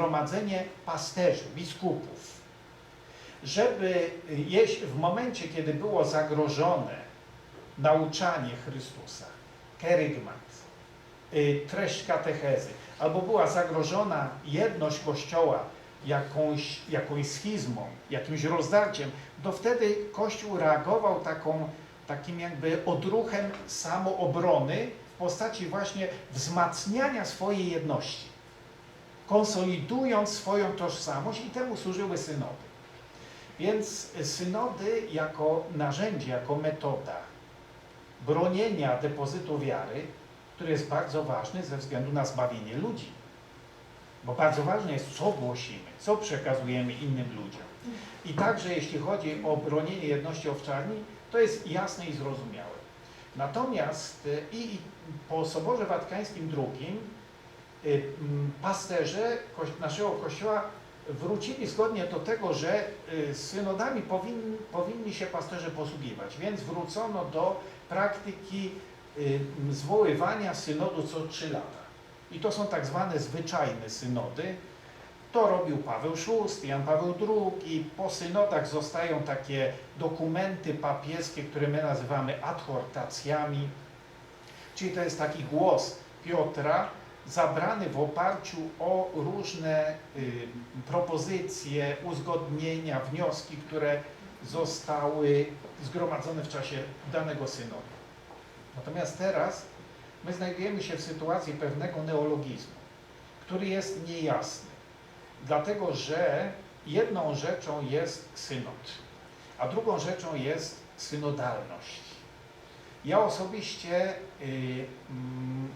gromadzenie pasterzy, biskupów, żeby w momencie, kiedy było zagrożone nauczanie Chrystusa, kerygmat, y, treść katechezy, albo była zagrożona jedność Kościoła jakąś, jakąś schizmą, jakimś rozdarciem, to wtedy Kościół reagował taką, takim jakby odruchem samoobrony w postaci właśnie wzmacniania swojej jedności, konsolidując swoją tożsamość i temu służyły synody. Więc synody jako narzędzie, jako metoda bronienia depozytu wiary, który jest bardzo ważny ze względu na zbawienie ludzi. Bo bardzo ważne jest, co głosimy, co przekazujemy innym ludziom. I także jeśli chodzi o bronienie jedności owczarni, to jest jasne i zrozumiałe. Natomiast y, i po Soborze Watykańskim II pasterze koś- naszego Kościoła wrócili zgodnie do tego, że y, synodami powinni, powinni się pasterze posługiwać, więc wrócono do praktyki y, zwoływania synodu co trzy lata. I to są tak zwane zwyczajne synody. To robił Paweł VI, Jan Paweł II. Po synodach zostają takie dokumenty papieskie, które my nazywamy adhortacjami. Czyli to jest taki głos Piotra, zabrany w oparciu o różne y, propozycje, uzgodnienia, wnioski, które zostały zgromadzone w czasie danego synodu. Natomiast teraz my znajdujemy się w sytuacji pewnego neologizmu, który jest niejasny, dlatego że jedną rzeczą jest synod, a drugą rzeczą jest synodalność. Ja osobiście y, mm,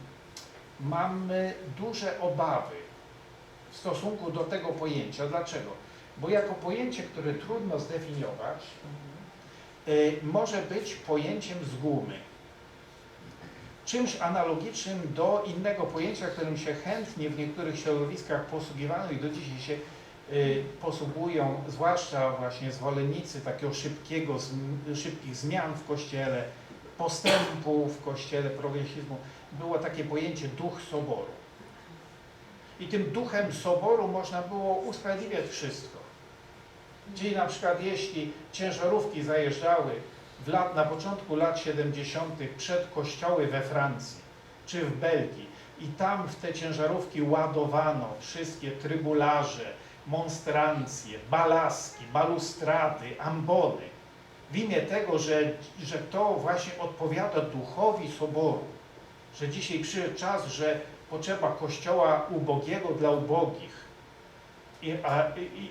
mam duże obawy w stosunku do tego pojęcia. Dlaczego? Bo jako pojęcie, które trudno zdefiniować, y, może być pojęciem z gumy. Czymś analogicznym do innego pojęcia, którym się chętnie w niektórych środowiskach posługiwano i do dzisiaj się y, posługują, zwłaszcza właśnie zwolennicy takiego szybkiego, szybkich zmian w Kościele, postępu w Kościele, progresizmu, było takie pojęcie duch soboru. I tym duchem soboru można było usprawiedliwiać wszystko. Czyli na przykład jeśli ciężarówki zajeżdżały w lat, na początku lat 70. przed kościoły we Francji czy w Belgii i tam w te ciężarówki ładowano wszystkie trybularze, monstrancje, balaski, balustrady, ambony w imię tego, że, że to właśnie odpowiada duchowi soboru, że dzisiaj przyszedł czas, że potrzeba kościoła ubogiego dla ubogich i, a,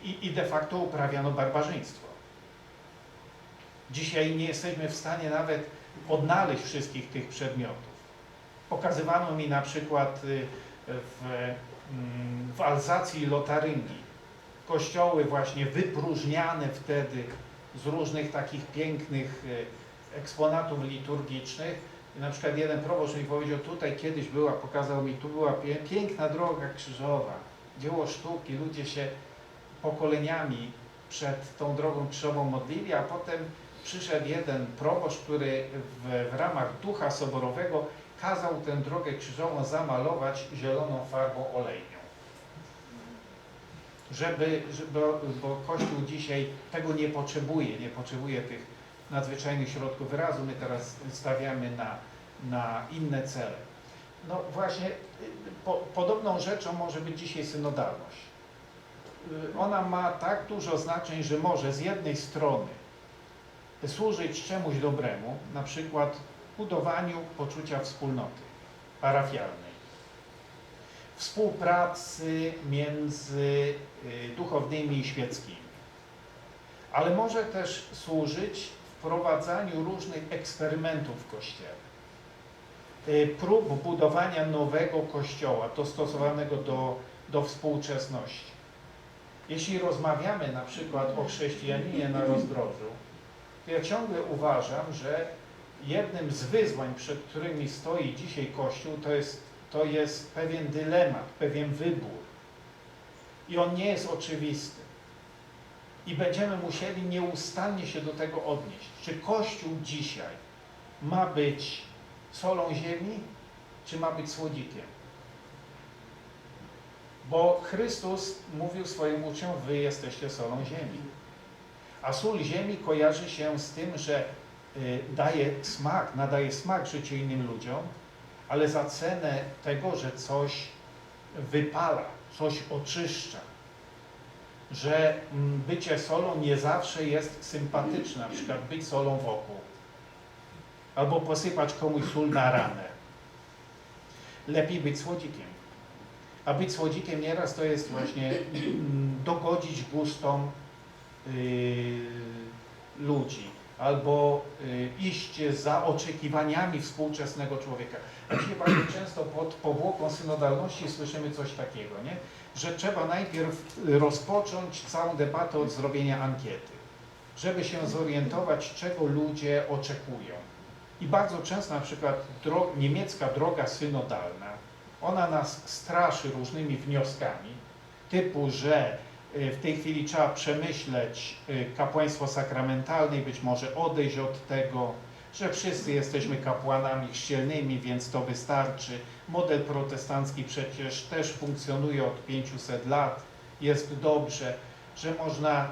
i, i- de facto uprawiano barbarzyństwo. Dzisiaj nie jesteśmy w stanie nawet odnaleźć wszystkich tych przedmiotów. Pokazywano mi na przykład y, w, mm, w Alzacji i Lotaryngii kościoły właśnie wypróżniane wtedy z różnych takich pięknych y, eksponatów liturgicznych. I na przykład jeden proboszcz mi powiedział, tutaj kiedyś była, pokazał mi, tu była piękna droga krzyżowa, dzieło sztuki, ludzie się pokoleniami przed tą drogą krzyżową modlili, a potem przyszedł jeden proboszcz, który w, w ramach ducha soborowego kazał tę drogę krzyżową zamalować zieloną farbą olejnią. Żeby, żeby bo Kościół dzisiaj tego nie potrzebuje, nie potrzebuje tych nadzwyczajnych środków wyrazu. My teraz stawiamy na, na inne cele. No właśnie, po, podobną rzeczą może być dzisiaj synodalność. Y, Ona ma tak dużo znaczeń, że może z jednej strony służyć czemuś dobremu, na przykład budowaniu poczucia wspólnoty parafialnej, współpracy między y, duchownymi i świeckimi, ale może też służyć wprowadzaniu różnych eksperymentów w Kościele, y, prób budowania nowego Kościoła dostosowanego do, do współczesności. Jeśli rozmawiamy na przykład o chrześcijaninie na rozdrożu, to ja ciągle uważam, że jednym z wyzwań, przed którymi stoi dzisiaj Kościół, to jest, to jest pewien dylemat, pewien wybór. I on nie jest oczywisty. I będziemy musieli nieustannie się do tego odnieść. Czy Kościół dzisiaj ma być solą ziemi, czy ma być słodzikiem? Bo Chrystus mówił swoim uczniom, wy jesteście solą ziemi. A sól ziemi kojarzy się z tym, że y, daje smak, nadaje smak życiu innym ludziom, ale za cenę tego, że coś wypala, coś oczyszcza. Że mm, bycie solą nie zawsze jest sympatyczne, na przykład być solą wokół. Albo posypać komuś sól na ranę. Lepiej być słodzikiem. A być słodzikiem nieraz to jest właśnie mm, dogodzić gustom yy, ludzi, albo yy, iść za oczekiwaniami współczesnego człowieka. Dzisiaj bardzo często pod powłoką synodalności słyszymy coś takiego, nie? że trzeba najpierw rozpocząć całą debatę od zrobienia ankiety, żeby się zorientować, czego ludzie oczekują. I bardzo często na przykład dro niemiecka droga synodalna, ona nas straszy różnymi wnioskami, typu, że y, w tej chwili trzeba przemyśleć y, kapłaństwo sakramentalne i być może odejść od tego, że wszyscy jesteśmy kapłanami chrzcielnymi, więc to wystarczy. Model protestancki przecież też funkcjonuje od 500 lat, jest dobrze, że można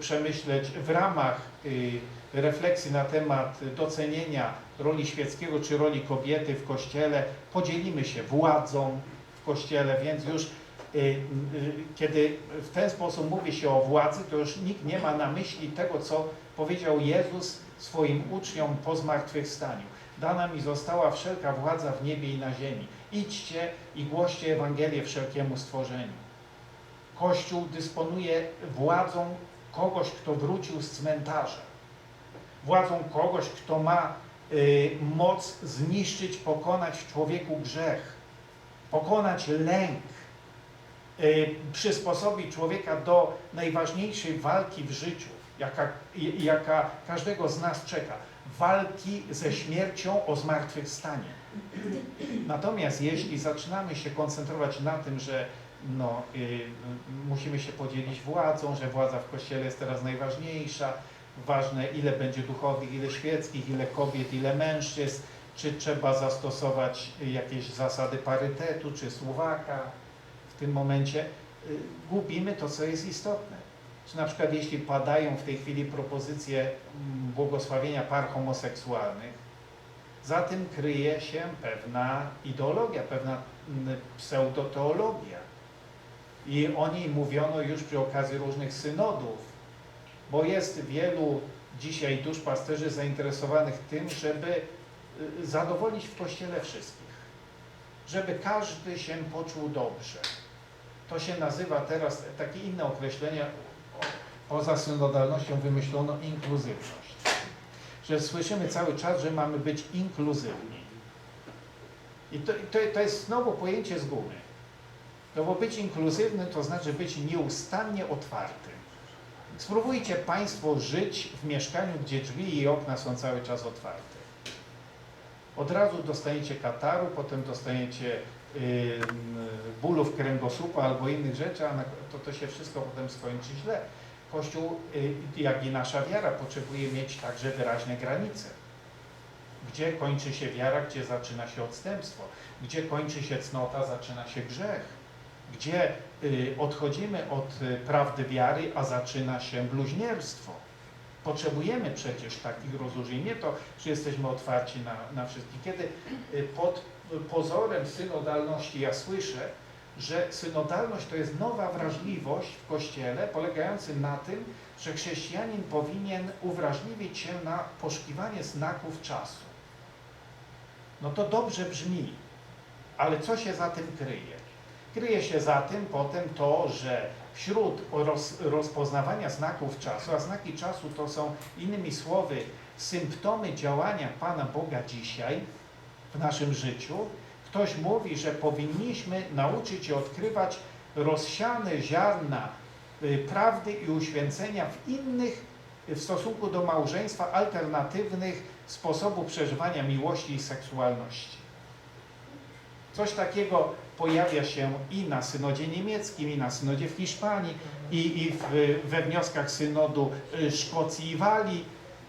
przemyśleć w ramach y, refleksji na temat docenienia roli świeckiego czy roli kobiety w Kościele, podzielimy się władzą w Kościele, więc już y, y, kiedy w ten sposób mówi się o władzy, to już nikt nie ma na myśli tego, co powiedział Jezus swoim uczniom po zmartwychwstaniu. Dana mi została wszelka władza w niebie i na ziemi. Idźcie i głoście Ewangelię wszelkiemu stworzeniu. Kościół dysponuje władzą kogoś, kto wrócił z cmentarza. Władzą kogoś, kto ma y, moc zniszczyć, pokonać w człowieku grzech, pokonać lęk, y, przysposobić człowieka do najważniejszej walki w życiu, jaka, jaka każdego z nas czeka. Walki ze śmiercią o zmartwychwstanie. Natomiast jeśli zaczynamy się koncentrować na tym, że no, y, musimy się podzielić władzą, że władza w Kościele jest teraz najważniejsza, ważne ile będzie duchownych, ile świeckich, ile kobiet, ile mężczyzn, czy trzeba zastosować jakieś zasady parytetu, czy słowaka w tym momencie, y, gubimy to, co jest istotne. Czy na przykład jeśli padają w tej chwili propozycje mm, błogosławienia par homoseksualnych, za tym kryje się pewna ideologia, pewna mm, pseudoteologia. I o niej mówiono już przy okazji różnych synodów, bo jest wielu dzisiaj duszpasterzy zainteresowanych tym, żeby y, zadowolić w Kościele wszystkich, żeby każdy się poczuł dobrze. To się nazywa teraz, takie inne określenie, poza synodalnością wymyślono inkluzywność. Że słyszymy cały czas, że mamy być inkluzywni. I to, to, to jest znowu pojęcie z gumy. No bo być inkluzywnym to znaczy być nieustannie otwartym. Spróbujcie Państwo żyć w mieszkaniu, gdzie drzwi i okna są cały czas otwarte. Od razu dostajecie kataru, potem dostajecie bólów kręgosłupa albo innych rzeczy, a to, to się wszystko potem skończy źle. Kościół, yy, jak i nasza wiara, potrzebuje mieć także wyraźne granice. Gdzie kończy się wiara, gdzie zaczyna się odstępstwo, gdzie kończy się cnota, zaczyna się grzech gdzie y, odchodzimy od y, prawdy wiary, a zaczyna się bluźnierstwo. Potrzebujemy przecież takich rozróżnień. Nie to, że jesteśmy otwarci na, na wszystkich. Kiedy y, pod pozorem synodalności ja słyszę, że synodalność to jest nowa wrażliwość w Kościele, polegająca na tym, że chrześcijanin powinien uwrażliwić się na poszukiwanie znaków czasu. No to dobrze brzmi, ale co się za tym kryje? Kryje się za tym potem to, że wśród roz, rozpoznawania znaków czasu, a znaki czasu to są innymi słowy symptomy działania Pana Boga dzisiaj w naszym życiu, ktoś mówi, że powinniśmy nauczyć się odkrywać rozsiane ziarna y, prawdy i uświęcenia w innych w stosunku do małżeństwa alternatywnych sposobów przeżywania miłości i seksualności. Coś takiego pojawia się i na synodzie niemieckim, i na synodzie w Hiszpanii, i, i w, we wnioskach synodu y, Szkocji i Walii.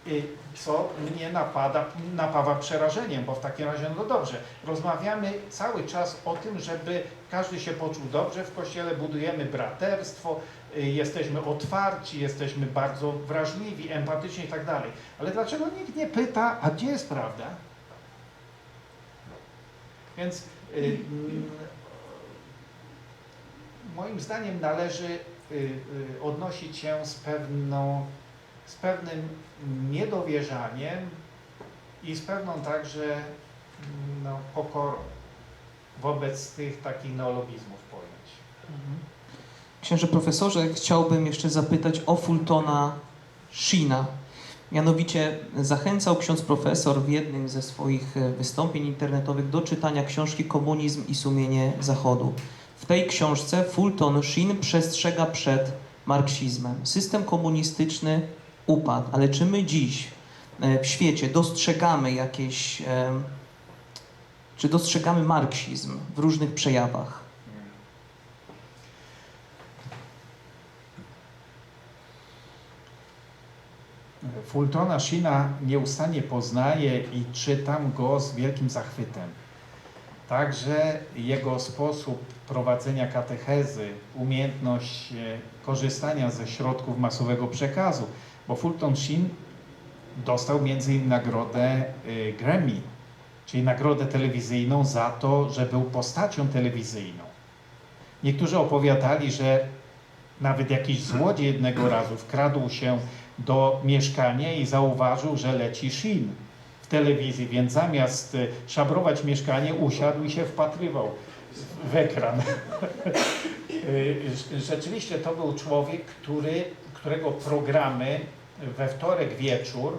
y, co mnie napada, napawa przerażeniem, bo w takim razie, no dobrze, rozmawiamy cały czas o tym, żeby każdy się poczuł dobrze w Kościele, budujemy braterstwo, y, jesteśmy otwarci, jesteśmy bardzo wrażliwi, empatyczni i tak dalej. Ale dlaczego nikt nie pyta, a gdzie jest prawda? Więc moim zdaniem należy y, y, odnosić się z pewną, z pewnym niedowierzaniem i z pewną także mm, no, pokorą wobec tych takich neologizmów pojęć. Mhm. Księże profesorze, chciałbym jeszcze zapytać o Fultona Sheena. Mianowicie zachęcał ksiądz profesor w jednym ze swoich e, wystąpień internetowych do czytania książki Komunizm i sumienie Zachodu. W tej książce Fulton Sheen przestrzega przed marksizmem. System komunistyczny upadł, ale czy my dziś e, w świecie dostrzegamy jakieś, e, czy dostrzegamy marksizm w różnych przejawach? Fultona Sheena nieustannie poznaję i czytam go z wielkim zachwytem. Także jego sposób prowadzenia katechezy, umiejętność e, korzystania ze środków masowego przekazu, bo Fulton Sheen dostał między innymi nagrodę e, Grammy, czyli nagrodę telewizyjną za to, że był postacią telewizyjną. Niektórzy opowiadali, że nawet jakiś złodziej jednego razu wkradł się do mieszkania i zauważył, że leci Shin w telewizji, więc zamiast y, szabrować mieszkanie, usiadł i się wpatrywał w ekran. Y, Rzeczywiście to był człowiek, który, którego programy we wtorek wieczór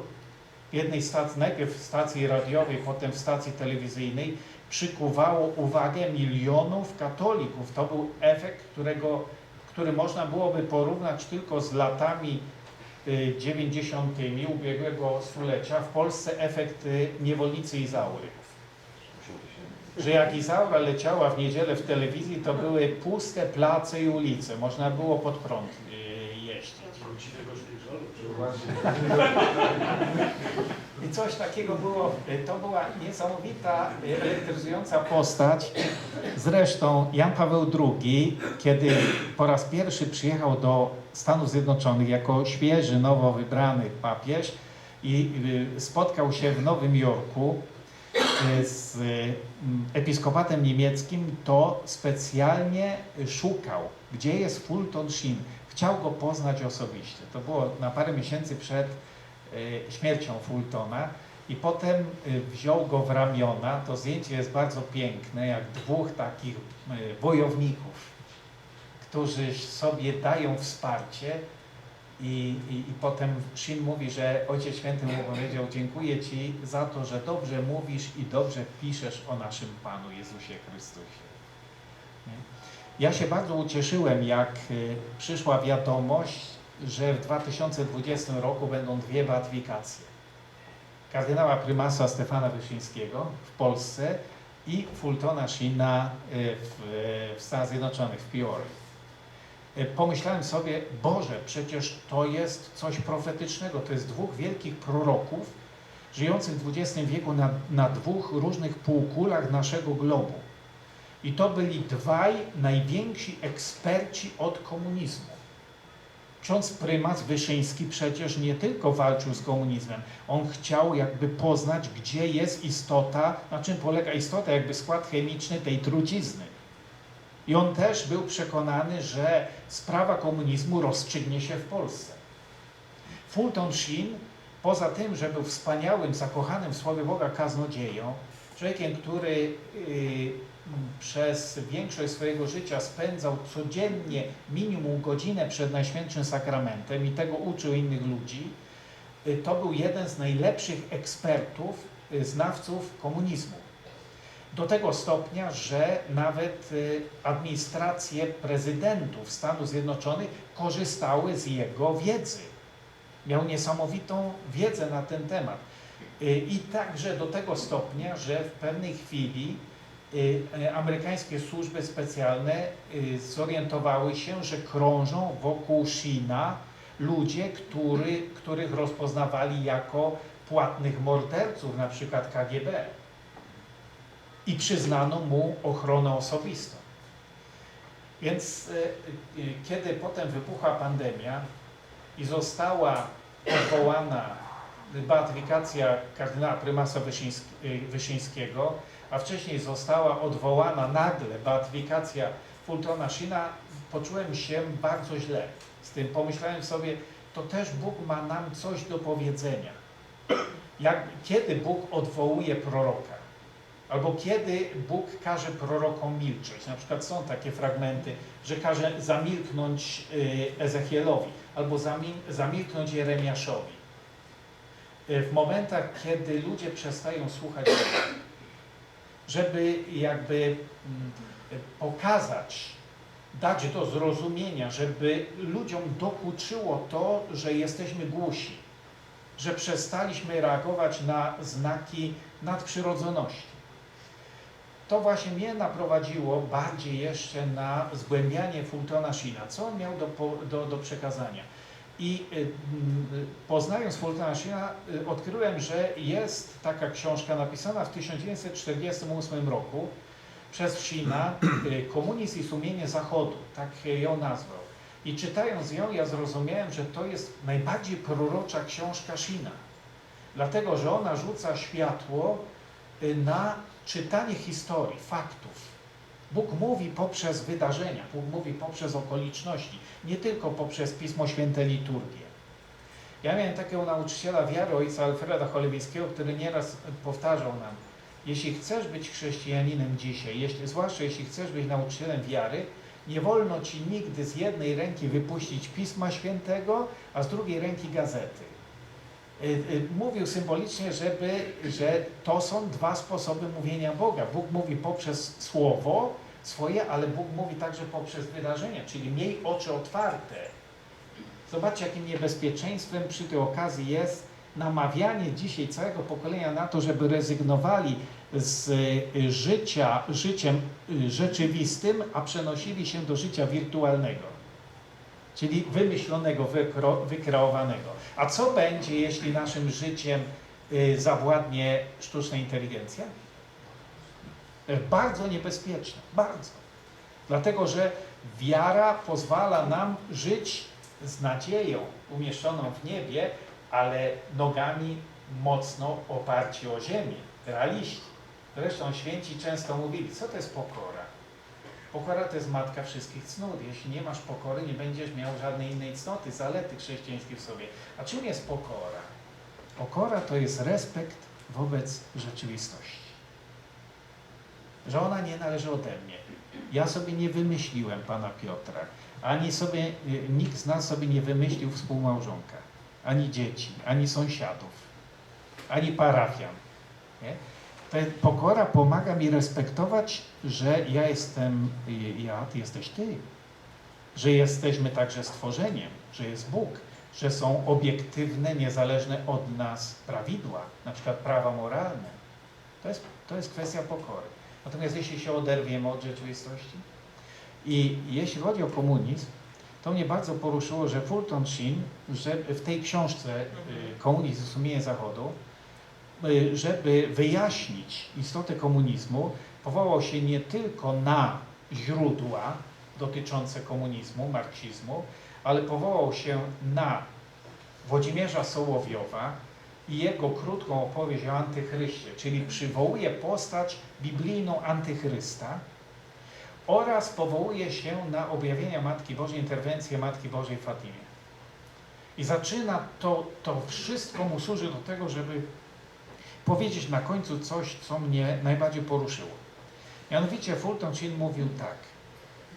w jednej stacji, najpierw w stacji radiowej, potem w stacji telewizyjnej przykuwało uwagę milionów katolików. To był efekt, którego, który można byłoby porównać tylko z latami 90. ubiegłego stulecia. W Polsce efekt y, niewolnicy Izaury. Że jak Izaura leciała w niedzielę w telewizji, to były puste place i ulice. Można było pod prąd y, jeździć. I coś takiego było, y, to była niesamowita, y, elektryzująca postać. Zresztą Jan Paweł II, kiedy po raz pierwszy przyjechał do Stanów Zjednoczonych jako świeży, nowo wybrany papież i y, spotkał się w Nowym Jorku z episkopatem niemieckim, to specjalnie szukał, gdzie jest Fulton Sheen. Chciał go poznać osobiście. To było na parę miesięcy przed śmiercią Fultona i potem y, wziął go w ramiona. To zdjęcie jest bardzo piękne, jak dwóch takich y, wojowników, którzy sobie dają wsparcie i, i, i potem Shin mówi, że Ojciec Święty mu powiedział dziękuję Ci za to, że dobrze mówisz i dobrze piszesz o naszym Panu Jezusie Chrystusie. Ja się bardzo ucieszyłem, jak y, przyszła wiadomość, że w 2020 roku będą dwie beatyfikacje. Kardynała prymasa Stefana Wyszyńskiego w Polsce i Fultona Shina y, w, w Stanach Zjednoczonych, w Peoria. Y, Pomyślałem sobie, Boże, przecież to jest coś profetycznego, to jest dwóch wielkich proroków żyjących w XX wieku na, na dwóch różnych półkulach naszego globu. I to byli dwaj najwięksi eksperci od komunizmu. Ksiądz prymas Wyszyński przecież nie tylko walczył z komunizmem, on chciał jakby poznać, gdzie jest istota, na czym polega istota, jakby skład chemiczny tej trucizny. I on też był przekonany, że sprawa komunizmu rozstrzygnie się w Polsce. Fulton Sheen, poza tym, że był wspaniałym, zakochanym w Słowie Boga kaznodzieją, człowiekiem, który y, przez większość swojego życia spędzał codziennie minimum godzinę przed Najświętszym Sakramentem i tego uczył innych ludzi, y, to był jeden z najlepszych ekspertów, y, znawców komunizmu. Do tego stopnia, że nawet y, administracje prezydentów Stanów Zjednoczonych korzystały z jego wiedzy. Miał niesamowitą wiedzę na ten temat. I także do tego stopnia, że w pewnej chwili amerykańskie służby specjalne y, zorientowały się, że krążą wokół Shina ludzie, który, których rozpoznawali jako płatnych morderców, na przykład KGB. I przyznano mu ochronę osobistą. Więc y, y, kiedy potem wybuchła pandemia i została odwołana beatyfikacja kardynała prymasa Wyszyńsk- y, Wyszyńskiego, a wcześniej została odwołana nagle beatyfikacja Fultona Shina, poczułem się bardzo źle z tym. Pomyślałem sobie, to też Bóg ma nam coś do powiedzenia. Jak, kiedy Bóg odwołuje proroka, albo kiedy Bóg każe prorokom milczeć. Na przykład są takie fragmenty, że każe zamilknąć y, Ezechielowi, albo zamil- zamilknąć Jeremiaszowi. Y, W momentach, kiedy ludzie przestają słuchać Boga, żeby jakby mm, pokazać, dać do zrozumienia, żeby ludziom dokuczyło to, że jesteśmy głusi, że przestaliśmy reagować na znaki nadprzyrodzoności. To właśnie mnie naprowadziło bardziej jeszcze na zgłębianie Fultona Shina, co on miał do, do, do przekazania. I y, mm, poznając Fultona Shina, y, odkryłem, że jest taka książka napisana w 1948 roku przez Shina, y, Komunizm i sumienie Zachodu, tak ją nazwał. I czytając ją, ja zrozumiałem, że to jest najbardziej prorocza książka Shina. Dlatego, że ona rzuca światło y, na czytanie historii, faktów. Bóg mówi poprzez wydarzenia, Bóg mówi poprzez okoliczności, nie tylko poprzez Pismo Święte liturgię. Ja miałem takiego nauczyciela wiary, ojca Alfreda Cholewieckiego, który nieraz powtarzał nam, jeśli chcesz być chrześcijaninem dzisiaj, jeśli, zwłaszcza jeśli chcesz być nauczycielem wiary, nie wolno ci nigdy z jednej ręki wypuścić Pisma Świętego, a z drugiej ręki gazety. Y, y, Mówił symbolicznie, żeby, że to są dwa sposoby mówienia Boga. Bóg mówi poprzez słowo swoje, ale Bóg mówi także poprzez wydarzenia, czyli miej oczy otwarte. Zobaczcie, jakim niebezpieczeństwem przy tej okazji jest namawianie dzisiaj całego pokolenia na to, żeby rezygnowali z y, życia, życiem rzeczywistym, a przenosili się do życia wirtualnego czyli wymyślonego, wykreowanego. A co będzie, jeśli naszym życiem y, zawładnie sztuczna inteligencja? Y, Bardzo niebezpieczne, bardzo. Dlatego, że wiara pozwala nam żyć z nadzieją umieszczoną w niebie, ale nogami mocno oparci o ziemię, realiści. Zresztą święci często mówili, co to jest pokora? Pokora to jest matka wszystkich cnót. Jeśli nie masz pokory, nie będziesz miał żadnej innej cnoty, zalety chrześcijańskiej w sobie. A czym jest pokora? Pokora to jest respekt wobec rzeczywistości. Że ona nie należy ode mnie. Ja sobie nie wymyśliłem pana Piotra, ani sobie, y, nikt z nas sobie nie wymyślił współmałżonka, ani dzieci, ani sąsiadów, ani parafian. Nie? Ta pokora pomaga mi respektować, że ja jestem ja, ty jesteś ty. Że jesteśmy także stworzeniem, że jest Bóg, że są obiektywne, niezależne od nas prawidła, na przykład prawa moralne. To jest, to jest kwestia pokory. Natomiast jeśli się oderwiemy od rzeczywistości i jeśli chodzi o komunizm, to mnie bardzo poruszyło, że Fulton Sheen, że w tej książce y, Komunizm i sumienie Zachodu, żeby wyjaśnić istotę komunizmu, powołał się nie tylko na źródła dotyczące komunizmu, marksizmu, ale powołał się na Włodzimierza Sołowiowa i jego krótką opowieść o antychryście, czyli przywołuje postać biblijną antychrysta oraz powołuje się na objawienia Matki Bożej, interwencję Matki Bożej w Fatimie. I zaczyna to, to wszystko mu służy do tego, żeby powiedzieć na końcu coś, co mnie najbardziej poruszyło. Mianowicie Fulton Sheen mówił tak,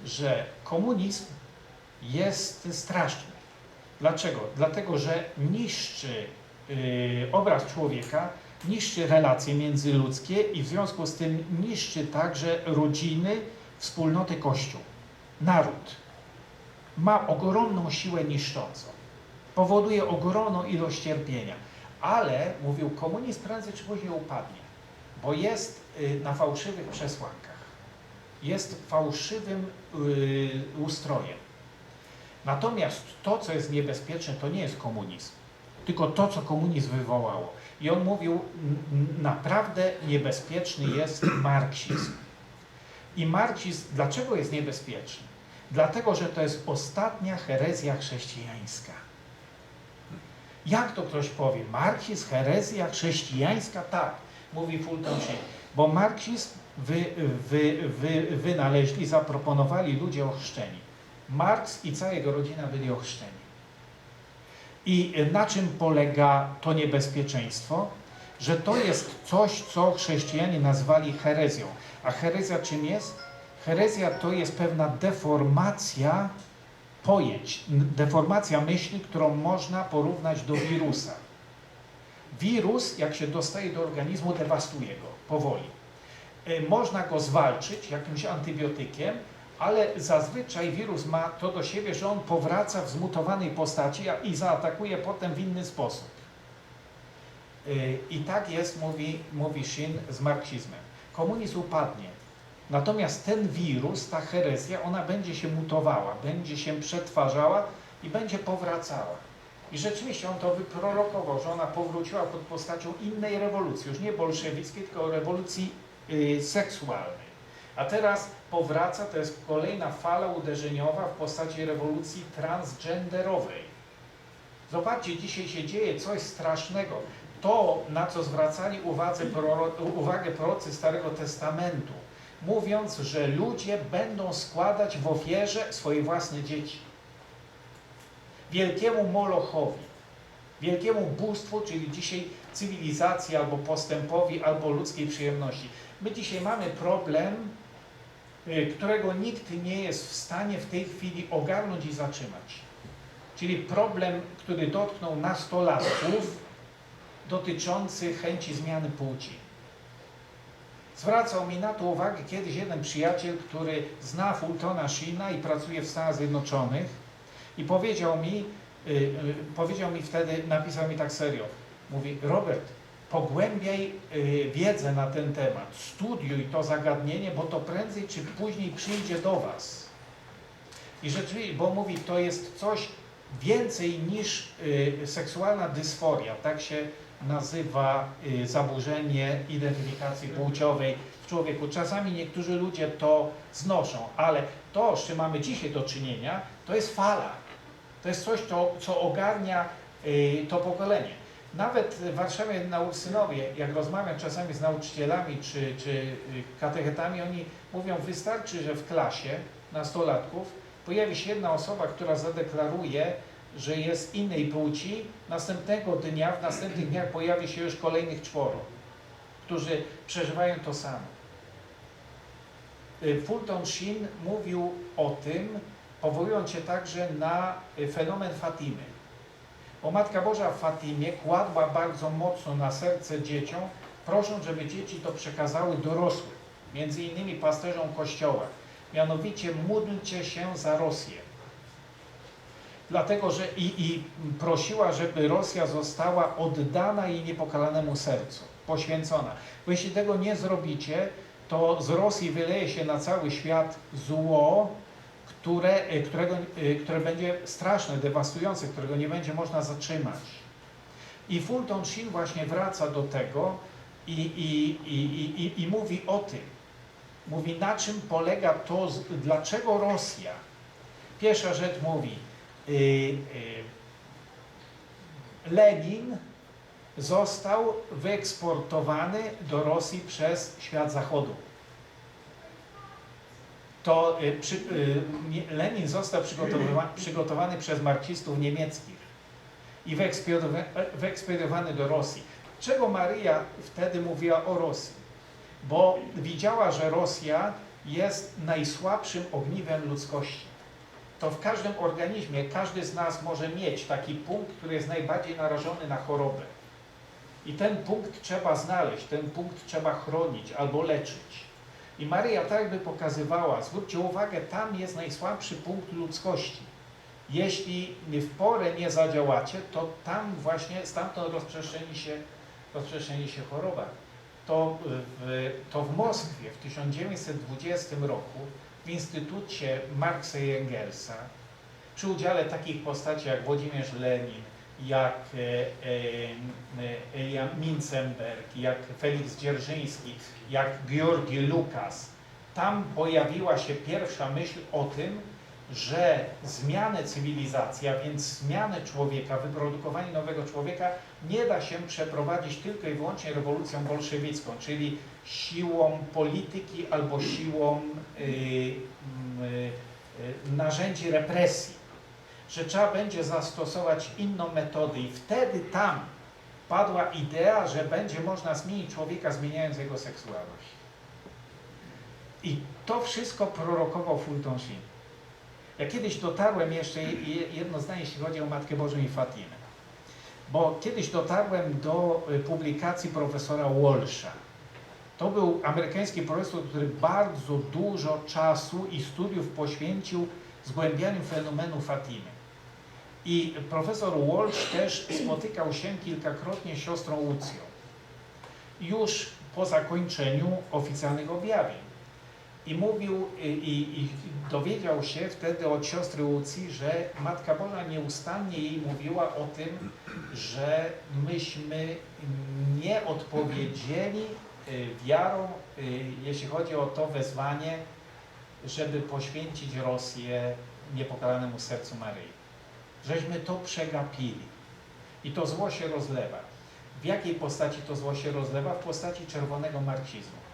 że komunizm jest straszny. Dlaczego? Dlatego, że niszczy yy, obraz człowieka, niszczy relacje międzyludzkie i w związku z tym niszczy także rodziny, wspólnoty Kościół. Naród ma ogromną siłę niszczącą. Powoduje ogromną ilość cierpienia. Ale, mówił, komunizm prędzej czy później upadnie, bo jest y, na fałszywych przesłankach. Jest fałszywym y, ustrojem. Natomiast to, co jest niebezpieczne, to nie jest komunizm, tylko to, co komunizm wywołało. I on mówił, "N- n- naprawdę niebezpieczny jest marksizm. I marksizm, dlaczego jest niebezpieczny? Dlatego, że to jest ostatnia herezja chrześcijańska. Jak to ktoś powie? Marksizm, herezja chrześcijańska? Tak, mówi Fulton Sheen. Bo marksizm wy, wy, wy, wynaleźli, zaproponowali ludzie ochrzczeni. Marks i cała jego rodzina byli ochrzczeni. I na czym polega to niebezpieczeństwo? Że to jest coś, co chrześcijanie nazwali herezją. A herezja czym jest? Herezja to jest pewna deformacja pojęć, deformacja myśli, którą można porównać do wirusa. Wirus, jak się dostaje do organizmu, dewastuje go powoli. Y, Można go zwalczyć jakimś antybiotykiem, ale zazwyczaj wirus ma to do siebie, że on powraca w zmutowanej postaci i zaatakuje potem w inny sposób. Y, I tak jest, mówi, mówi Shin, z marksizmem. Komunizm upadnie. Natomiast ten wirus, ta herezja, ona będzie się mutowała, będzie się przetwarzała i będzie powracała. I rzeczywiście on to wyprorokował, że ona powróciła pod postacią innej rewolucji, już nie bolszewickiej, tylko rewolucji y, seksualnej. A teraz powraca, to jest kolejna fala uderzeniowa w postaci rewolucji transgenderowej. Zobaczcie, dzisiaj się dzieje coś strasznego. To, na co zwracali uwadze, proro, uwagę prorocy Starego Testamentu, mówiąc, że ludzie będą składać w ofierze swoje własne dzieci. Wielkiemu Molochowi, wielkiemu bóstwu, czyli dzisiaj cywilizacji albo postępowi, albo ludzkiej przyjemności. My dzisiaj mamy problem, y, którego nikt nie jest w stanie w tej chwili ogarnąć i zatrzymać. Czyli problem, który dotknął nastolatków dotyczący chęci zmiany płci. Zwracał mi na to uwagę kiedyś jeden przyjaciel, który zna Fultona Sheena i pracuje w Stanach Zjednoczonych i powiedział mi, y, y, powiedział mi wtedy, napisał mi tak serio, mówi Robert, pogłębiaj y, wiedzę na ten temat, studiuj to zagadnienie, bo to prędzej czy później przyjdzie do Was. I rzeczywiście, bo mówi, to jest coś więcej niż y, seksualna dysforia, tak się nazywa y, zaburzenie identyfikacji płciowej w człowieku. Czasami niektórzy ludzie to znoszą, ale to, z czym mamy dzisiaj do czynienia, to jest fala. To jest coś, co ogarnia y, to pokolenie. Nawet w Warszawie na jak rozmawiam czasami z nauczycielami czy, czy y, katechetami, oni mówią, wystarczy, że w klasie nastolatków pojawi się jedna osoba, która zadeklaruje, że jest innej płci, następnego dnia, w następnych dniach pojawi się już kolejnych czworo, którzy przeżywają to samo. Y, Fulton Sheen mówił o tym, powołując się także na y, fenomen Fatimy. Bo Matka Boża w Fatimie kładła bardzo mocno na serce dzieciom, prosząc, żeby dzieci to przekazały dorosłym, między innymi pasterzom Kościoła. Mianowicie módlcie się za Rosję. Dlatego, że i, i prosiła, żeby Rosja została oddana jej niepokalanemu sercu, poświęcona. Bo jeśli tego nie zrobicie, to z Rosji wyleje się na cały świat zło, które, e, którego, e, które będzie straszne, dewastujące, którego nie będzie można zatrzymać. I Fulton Sheen właśnie wraca do tego i, i, i, i, i, mówi o tym. Mówi, na czym polega to, dlaczego Rosja. Pierwsza rzecz mówi, Lenin został wyeksportowany do Rosji przez świat zachodu. To y, przy, y, Lenin został przygotowany przez marksistów niemieckich i wyekspediowany do Rosji. Czego Maryja wtedy mówiła o Rosji? Bo widziała, że Rosja jest najsłabszym ogniwem ludzkości. To w każdym organizmie, każdy z nas może mieć taki punkt, który jest najbardziej narażony na chorobę. I ten punkt trzeba znaleźć, ten punkt trzeba chronić albo leczyć. I Maryja tak jakby pokazywała, zwróćcie uwagę, tam jest najsłabszy punkt ludzkości. Jeśli w porę nie zadziałacie, to tam właśnie stamtąd rozprzestrzeni się, rozprzestrzeni się choroba. To w, to w Moskwie w 1920 roku w Instytucie Marksa i Engelsa przy udziale takich postaci jak Włodzimierz Lenin, jak e, e, e, Jan Mincenberg, jak Felix Dzierżyński, jak Georgi Lukas. Tam pojawiła się pierwsza myśl o tym, że zmianę cywilizacji, a więc zmianę człowieka, wyprodukowanie nowego człowieka nie da się przeprowadzić tylko i wyłącznie rewolucją bolszewicką, czyli siłą polityki albo siłą y, y, y, narzędzi represji, że trzeba będzie zastosować inną metodę i wtedy tam padła idea, że będzie można zmienić człowieka zmieniając jego seksualność. I to wszystko prorokował Fulton Sheen. Ja kiedyś dotarłem jeszcze, je- jedno zdanie, jeśli chodzi o Matkę Bożą i Fatimę. Bo kiedyś dotarłem do y, publikacji profesora Walsha. To był amerykański profesor, który bardzo dużo czasu i studiów poświęcił zgłębianiu fenomenu Fatimy. I profesor Walsh też spotykał się kilkakrotnie z siostrą Łucją. Już po zakończeniu oficjalnych objawień. I mówił, i, i, dowiedział się wtedy od siostry Łucji, że Matka Boża nieustannie jej mówiła o tym, że myśmy nie odpowiedzieli y, wiarą, y, jeśli chodzi o to wezwanie, żeby poświęcić Rosję niepokalanemu sercu Maryi. Żeśmy to przegapili. I to zło się rozlewa. W jakiej postaci to zło się rozlewa? W postaci czerwonego marksizmu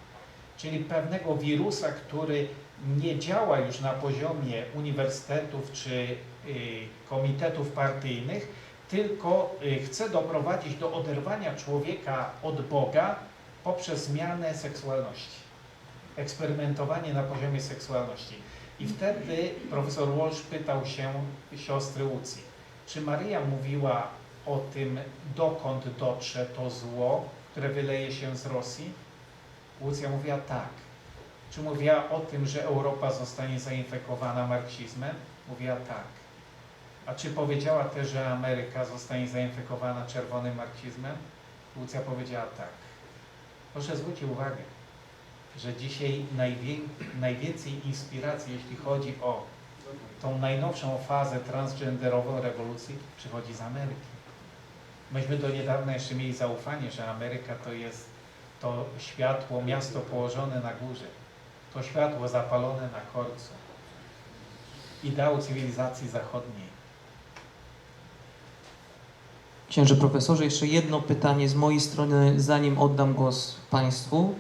czyli pewnego wirusa, który nie działa już na poziomie uniwersytetów czy y, komitetów partyjnych, tylko y, chce doprowadzić do oderwania człowieka od Boga poprzez zmianę seksualności, eksperymentowanie na poziomie seksualności. I wtedy profesor Walsh pytał się siostry Łucji, czy Maryja mówiła o tym, dokąd dotrze to zło, które wyleje się z Rosji? Łucja mówiła tak. Czy mówiła o tym, że Europa zostanie zainfekowana marksizmem? Mówiła tak. A czy powiedziała też, że Ameryka zostanie zainfekowana czerwonym marksizmem? Łucja powiedziała tak. Proszę zwrócić uwagę, że dzisiaj najwię najwięcej inspiracji, jeśli chodzi o tą najnowszą fazę transgenderową rewolucji, przychodzi z Ameryki. Myśmy do niedawna jeszcze mieli zaufanie, że Ameryka to jest to światło, miasto położone na górze, to światło zapalone na korcu, ideał cywilizacji zachodniej. Księże profesorze, jeszcze jedno pytanie z mojej strony, zanim oddam głos Państwu.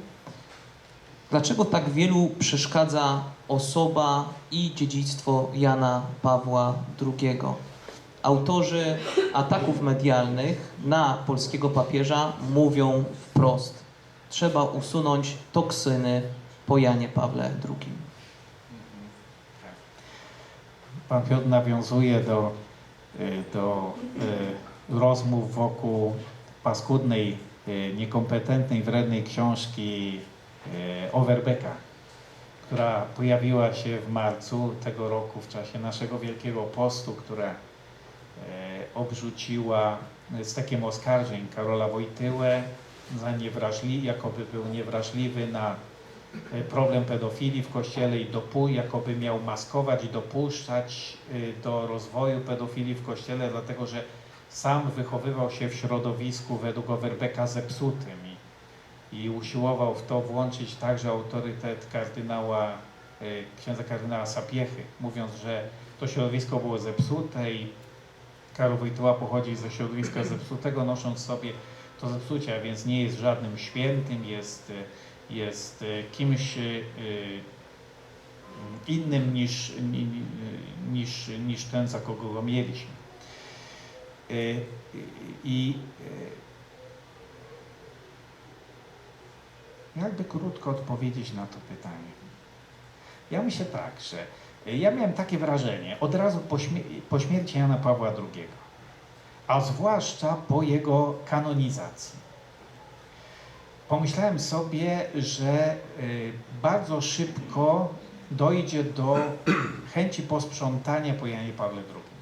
Dlaczego tak wielu przeszkadza osoba i dziedzictwo Jana Pawła II? Autorzy ataków medialnych na polskiego papieża mówią wprost: trzeba usunąć toksyny po Janie Pawle II. Pan Piotr nawiązuje do, y, do y, rozmów wokół paskudnej, y, niekompetentnej, wrednej książki Overbecka, która pojawiła się w marcu tego roku w czasie naszego Wielkiego Postu, która obrzuciła z takim oskarżeń Karola Wojtyłę za niewrażli, jakoby był niewrażliwy na y, problem pedofilii w kościele i dopój, jakoby miał maskować i dopuszczać y, do rozwoju pedofilii w kościele, dlatego że sam wychowywał się w środowisku według Overbecka zepsutym i, i usiłował w to włączyć także autorytet kardynała, y, księdza kardynała Sapiechy, mówiąc, że to środowisko było zepsute i Karol Wojtyła pochodzi ze środowiska zepsutego, nosząc sobie to zepsucie, a więc nie jest żadnym świętym, jest, jest y, kimś y, innym niż, ni- niż, niż ten, za kogo go mieliśmy. Y, I jakby krótko odpowiedzieć na to pytanie. Ja myślę tak, że ja miałem takie wrażenie od razu po, śmie- po śmierci Jana Pawła II, a zwłaszcza po jego kanonizacji. Pomyślałem sobie, że y, bardzo szybko dojdzie do chęci posprzątania po Janie Pawle II.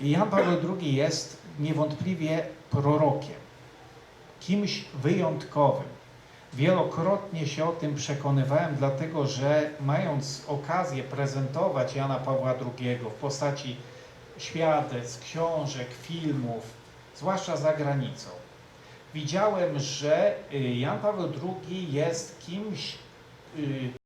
Jan Paweł II jest niewątpliwie prorokiem, kimś wyjątkowym. Wielokrotnie się o tym przekonywałem, dlatego że mając okazję prezentować Jana Pawła II w postaci świadectw, książek, filmów, zwłaszcza za granicą, widziałem, że y, Jan Paweł II jest kimś y,